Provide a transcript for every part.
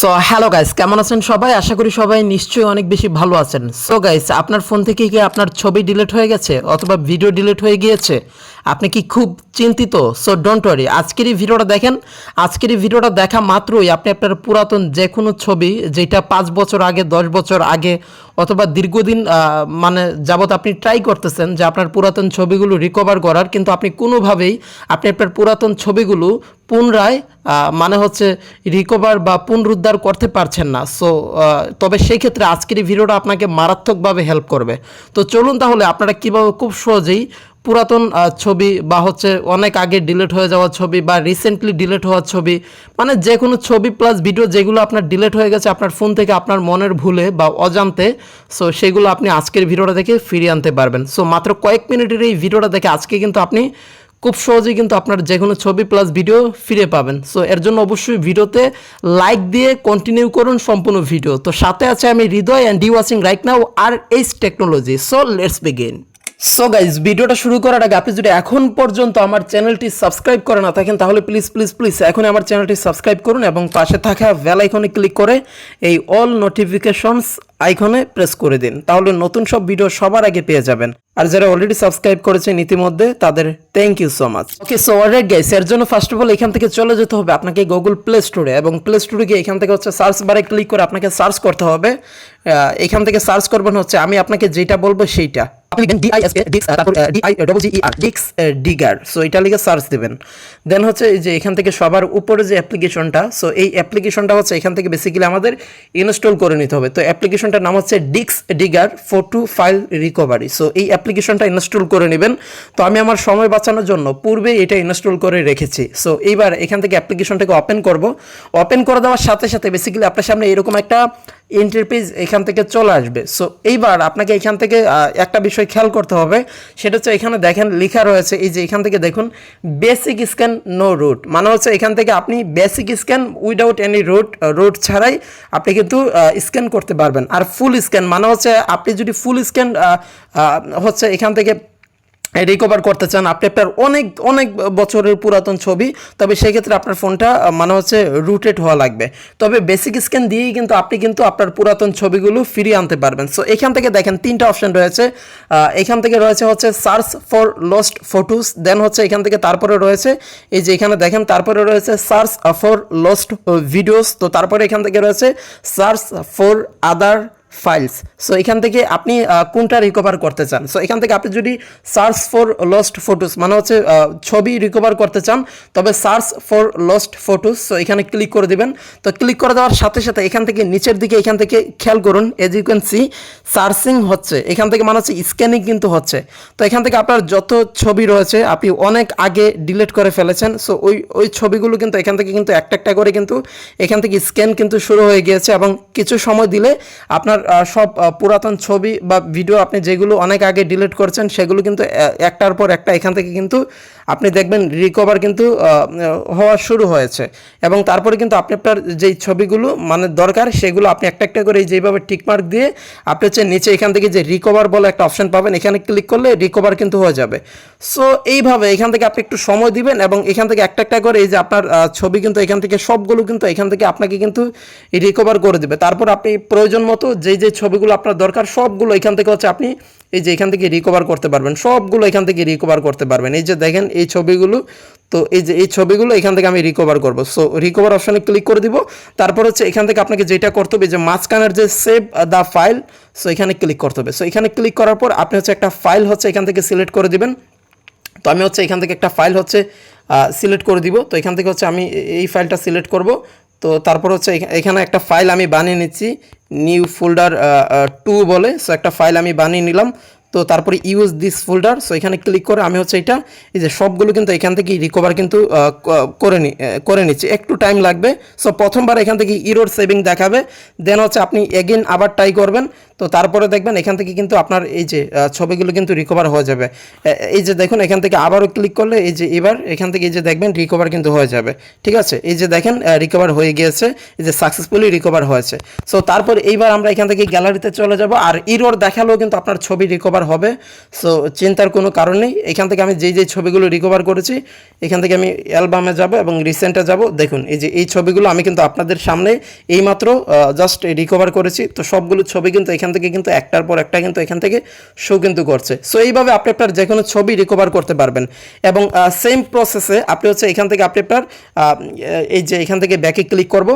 So hello guys কেমন আছেন সবাই? আশা করি সবাই নিশ্চয়ই অনেক বেশি ভালো আছেন। সো গাইস আপনার ফোন থেকে কি আপনার ছবি ডিলিট হয়ে গেছে? অথবা ভিডিও ডিলিট হয়ে গিয়েছে? আপনি কি খুব চিন্তিত? সো ডোন্ট ওয়ারি আজকের এই ভিডিওটা দেখেন, আজকের এই ভিডিওটা দেখা মাত্রই আপনি আপনার পুরাতন যে কোনো ছবি, যেটা পাঁচ বছর আগে, দশ বছর আগে, অথবা দীর্ঘদিন মানে যাবত আপনি ট্রাই করতেছেন যে আপনার পুরাতন ছবিগুলো রিকভার করার, কিন্তু আপনি কোনোভাবেই আপনি আপনার পুরাতন ছবিগুলো পুনরায় মানে হচ্ছে রিকভার বা পুনরুদ্ধার করতে পারছেন না। সো তবে সেই ক্ষেত্রে আজকের এই ভিডিওটা আপনাকে মারাত্মকভাবে হেল্প করবে। তো চলুন তাহলে আপনারা কীভাবে খুব সহজেই পুরাতন ছবি বা হচ্ছে অনেক আগে ডিলিট হয়ে যাওয়া ছবি বা রিসেন্টলি ডিলিট হওয়া ছবি মানে যে কোনো ছবি প্লাস ভিডিও যেগুলো আপনার ডিলিট হয়ে গেছে আপনার ফোন থেকে আপনার মনের ভুলে বা অজান্তে সো সেগুলো আপনি আজকের ভিডিওটা দেখে ফিরিয়ে আনতে পারবেন। সো মাত্র কয়েক মিনিটের এই ভিডিওটা দেখে আজকে কিন্তু আপনি খুব সহজেই কিন্তু আপনার যে কোনো ছবি প্লাস ভিডিও ফিরে পাবেন। সো এর জন্য অবশ্যই ভিডিওতে লাইক দিয়ে কন্টিনিউ করুন সম্পূর্ণ ভিডিও তো সাথে আছে আমি Hriday and the watching right now R H Technology so let's begin so guys ভিডিওটা শুরু করার আগে আপনি যদি এখন পর্যন্ত আমার চ্যানেলটি সাবস্ক্রাইব করে না থাকেন, তাহলে প্লিজ প্লিজ প্লিজ এখন আমার চ্যানেলটি সাবস্ক্রাইব করুন এবং পাশে থাকা বেল আইকনে ক্লিক করে এই অল নোটিফিকেশনস আইকনে প্রেস করে দিন। তাহলে নতুন সব ভিডিও সবার আগে পেয়ে যাবেন। আর যারা অলরেডি সাবস্ক্রাইব করেছেন ইতিমধ্যে, তাদের thank you so much okay so already guys এর জন্য ফার্স্ট অফ অল এখান থেকে চলে যেতে হবে আপনাকে গুগল প্লে স্টোরে এবং প্লে স্টোরে গিয়ে এখান থেকে হচ্ছে সার্চ বারে ক্লিক করে আপনাকে সার্চ করতে হবে। এখান থেকে সার্চ করবেন হচ্ছে, আমি আপনাকে যেটা বলব সেইটা। আপনি লিখবেন ডিআইএসকে ডিক্স তারপর ডিআই ডবল জি আর ডিক্স ডিগার সো এটা লিখে সার্চ দিবেন। দেন হচ্ছে যে এখান থেকে সবার উপরে যে অ্যাপ্লিকেশনটা সো এই অ্যাপ্লিকেশনটা হচ্ছে এখান থেকে বেসিক্যালি আমাদের ইনস্টল করে নিতে হবে। তো অ্যাপ্লিকেশনটার নাম হচ্ছে DiskDigger photo file recovery so এই অ্যাপ্লিকেশনটা ইনস্টল করে নেবেন। তো আমি আমার সময় বাঁচানোর জন্য পূর্বে এটা ইনস্টল করে রেখেছি। সো এইবার এখান থেকে অ্যাপ্লিকেশনটাকে ওপেন করব। ওপেন করে দেওয়ার সাথে সাথে বেসিক্যালি আপনার সামনে এরকম একটা ইন্টারপেজ এখান থেকে চলে আসবে। সো এইবার আপনাকে এখান থেকে একটা বিষয় খেয়াল করতে হবে। সেটা হচ্ছে এখানে দেখেন লেখা রয়েছে, এই যে এখান থেকে দেখুন বেসিক স্ক্যান নো রুট মানে হচ্ছে এখান থেকে আপনি basic scan without any root root ছাড়াই আপনি কিন্তু স্ক্যান করতে পারবেন। আর ফুল স্ক্যান মানে হচ্ছে আপনি যদি ফুল স্ক্যান হচ্ছে এখান থেকে রিকভার করতে চান, আপনি আপনার অনেক অনেক বছরের পুরাতন ছবি, তবে সেক্ষেত্রে আপনার ফোনটা মানে হচ্ছে রুটেড হওয়া লাগবে। তবে বেসিক স্ক্যান দিয়েই কিন্তু আপনি কিন্তু আপনার পুরাতন ছবিগুলো ফিরিয়ে আনতে পারবেন। সো এখান থেকে দেখেন তিনটা অপশন রয়েছে। এখান থেকে রয়েছে হচ্ছে search for lost photos then হচ্ছে এখান থেকে তারপরে রয়েছে, এই যে এখানে দেখেন, তারপরে রয়েছে সার্চ ফর লস্ট ভিডিওস তো তারপরে এখান থেকে রয়েছে search for other files so এখান থেকে আপনি কোনটা রিকভার করতে চান? সো এখান থেকে আপনি যদি সার্চ ফর লস্ট ফটোস মানে হচ্ছে ছবি রিকভার করতে চান, তবে search for lost photos so এখানে ক্লিক করে দিবেন। তো ক্লিক করে দেওয়ার সাথে সাথে এখান থেকে নিচের দিকে, এখান থেকে খেয়াল করুন as you can see searching হচ্ছে। এখান থেকে মানে হচ্ছে স্ক্যানিং কিন্তু হচ্ছে। তো এখান থেকে আপনার যত ছবি রয়েছে, আপনি অনেক আগে ডিলিট করে ফেলেছেন। সো ওই ওই ছবিগুলো কিন্তু এখান থেকে কিন্তু একটা একটা করে কিন্তু এখান থেকে স্ক্যান কিন্তু শুরু হয়ে গিয়েছে এবং কিছু সময় দিলে আপনার সব পুরাতন ছবি বা ভিডিও আপনি যেগুলো অনেক আগে ডিলিট করছেন, সেগুলো কিন্তু একটার পর একটা এখান থেকে কিন্তু আপনি দেখবেন রিকভার কিন্তু হওয়া শুরু হয়েছে। এবং তারপরে কিন্তু আপনি আপনার যেই ছবিগুলো মানে দরকার, সেগুলো আপনি একটা একটা করে যেভাবে টিকমার্ক দিয়ে আপনি হচ্ছে নিচে এখান থেকে যে রিকভার বলে একটা অপশন পাবেন, এখানে ক্লিক করলে রিকভার কিন্তু হয়ে যাবে। সো এইভাবে এখান থেকে আপনি একটু সময় দিবেন এবং এখান থেকে একটা একটা করে এই যে আপনার ছবি কিন্তু এখান থেকে সবগুলো কিন্তু এখান থেকে আপনাকে কিন্তু রিকভার করে দেবে। তারপর আপনি প্রয়োজন মতো যেই যে ছবিগুলো আপনার দরকার, সবগুলো এখান থেকে হচ্ছে আপনি এই যে এখান থেকে রিকভার করতে পারবেন। সবগুলো এখান থেকে রিকভার করতে পারবেন। এই যে দেখেন, এই ছবিগুলো, তো এই যে এই ছবিগুলো এখান থেকে আমি রিকভার করব। সো রিকভার অপশানে ক্লিক করে দিব। তারপর হচ্ছে এখান থেকে আপনাকে যেটা করতে হবে যে মাঝখানের যে সেভ দ্য ফাইল সো এখানে ক্লিক করতে হবে। সো এখানে ক্লিক করার পর আপনি হচ্ছে একটা ফাইল হচ্ছে এখান থেকে সিলেক্ট করে দিবেন। তো আমি হচ্ছে এখান থেকে একটা ফাইল হচ্ছে সিলেক্ট করে দিব। তো এখান থেকে হচ্ছে আমি এই ফাইলটা সিলেক্ট করব। তো তারপর হচ্ছে এখা- এখানে একটা ফাইল আমি বানিয়ে নিচ্ছি নিউ ফোল্ডার টু বলে। সো একটা ফাইল আমি বানিয়ে নিলাম। তো তারপরে ইউজ দিস ফোল্ডার সো এখানে ক্লিক করে আমি হচ্ছে এটা এই যে সবগুলো কিন্তু এখান থেকে রিকভার কিন্তু করে নি করে নিচ্ছি। একটু টাইম লাগবে। সো প্রথমবার এখান থেকে ইরোর সেভিং দেখাবে। দেন হচ্ছে আপনি এগেন আবার ট্রাই করবেন। তো তারপরে দেখবেন এখান থেকে কিন্তু আপনার এই যে ছবিগুলো কিন্তু রিকভার হয়ে যাবে। এই যে দেখুন, এখান থেকে আবারও ক্লিক করলে এই যে এবার এখান থেকে এই যে দেখবেন রিকভার কিন্তু হয়ে যাবে। ঠিক আছে? এই যে দেখেন রিকভার হয়ে গিয়েছে, এই যে সাকসেসফুলি রিকভার হয়েছে। সো তারপর এইবার আমরা এখান থেকে গ্যালারিতে চলে যাব আর ইরোর দেখালেও কিন্তু আপনার ছবি রিকভার হবে। সো চিন্তার কোনো কারণ নেই। এখান থেকে আমি যেই যেই ছবিগুলো রিকভার করেছি, এখান থেকে আমি অ্যালবামে যাব এবং রিসেন্টে যাব। দেখুন, এই যে, এই ছবিগুলো আমি কিন্তু আপনাদের সামনে এইমাত্র জাস্ট রিকভার করেছি। তো সবগুলো ছবি কিন্তু এখান থেকে কিন্তু একটার পর একটা কিন্তু এখান থেকে শো কিন্তু করছে। সো এইভাবে আপনি আপনার যে কোনো ছবি রিকভার করতে পারবেন। এবং সেম প্রসেসে আপনি হচ্ছে এখান থেকে আপনি আপনার এই যে এখান থেকে ব্যাকে ক্লিক করব।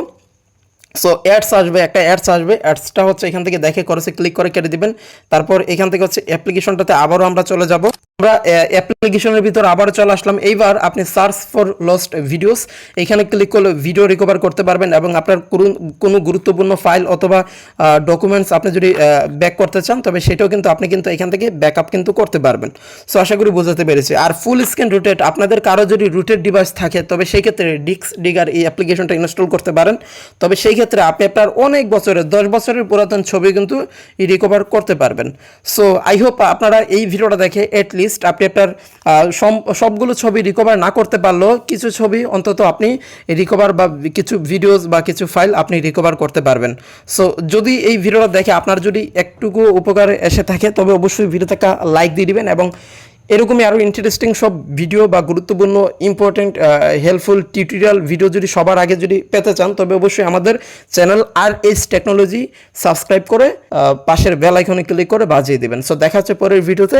সো অ্যাডস আসবে, একটা অ্যাডস আসবে অ্যাডসটা হচ্ছে এখান থেকে দেখে করেছে ক্লিক করে কেটে দিবেন। তারপর এখান থেকে হচ্ছে অ্যাপ্লিকেশনটাতে আবারও আমরা চলে যাব। আমরা অ্যাপ্লিকেশনের ভিতর আবার চলে আসলাম। এইবার আপনি সার্চ ফর লস্ট ভিডিওস এখানে ক্লিক করলে ভিডিও রিকভার করতে পারবেন এবং আপনার কোনো- গুরুত্বপূর্ণ ফাইল অথবা ডকুমেন্টস আপনি যদি ব্যাক করতে চান, তবে সেটাও কিন্তু আপনি কিন্তু এখান থেকে ব্যাকআপ কিন্তু করতে পারবেন। সো আশা করি বোঝাতে পেরেছি। আর ফুল স্ক্রিন রুটেড আপনাদের কারও যদি রুটেড ডিভাইস থাকে, তবে সেই ক্ষেত্রে ডিক্স ডিগার এই অ্যাপ্লিকেশনটা ইনস্টল করতে পারেন। তবে সেই ক্ষেত্রে আপনি আপনার অনেক বছরের, দশ বছরের পুরাতন ছবি কিন্তু রিকভার করতে পারবেন। সো আই হোপ আপনারা এই ভিডিওটা দেখে এট লিস্ট আপনি আপনার সবগুলো ছবি রিকভার না করতে পারলেও কিছু ছবি অন্তত আপনি রিকভার বা কিছু ভিডিওস বা কিছু ফাইল আপনি রিকভার করতে পারবেন। সো যদি এই ভিডিওটা দেখে আপনার যদি একটুকু উপকার এসে থাকে, তবে অবশ্যই ভিডিওতে একটা লাইক দিয়ে দিবেন এবং এরকমই আরও ইন্টারেস্টিং সব ভিডিও বা গুরুত্বপূর্ণ ইম্পর্টেন্ট হেল্পফুল টিউটোরিয়াল ভিডিও যদি সবার আগে যদি পেতে চান, তবে অবশ্যই আমাদের channel R S Technology subscribe করে পাশের বেল আইকনে ক্লিক করে বাজিয়ে দিবেন। সো দেখা হচ্ছে পরের ভিডিওতে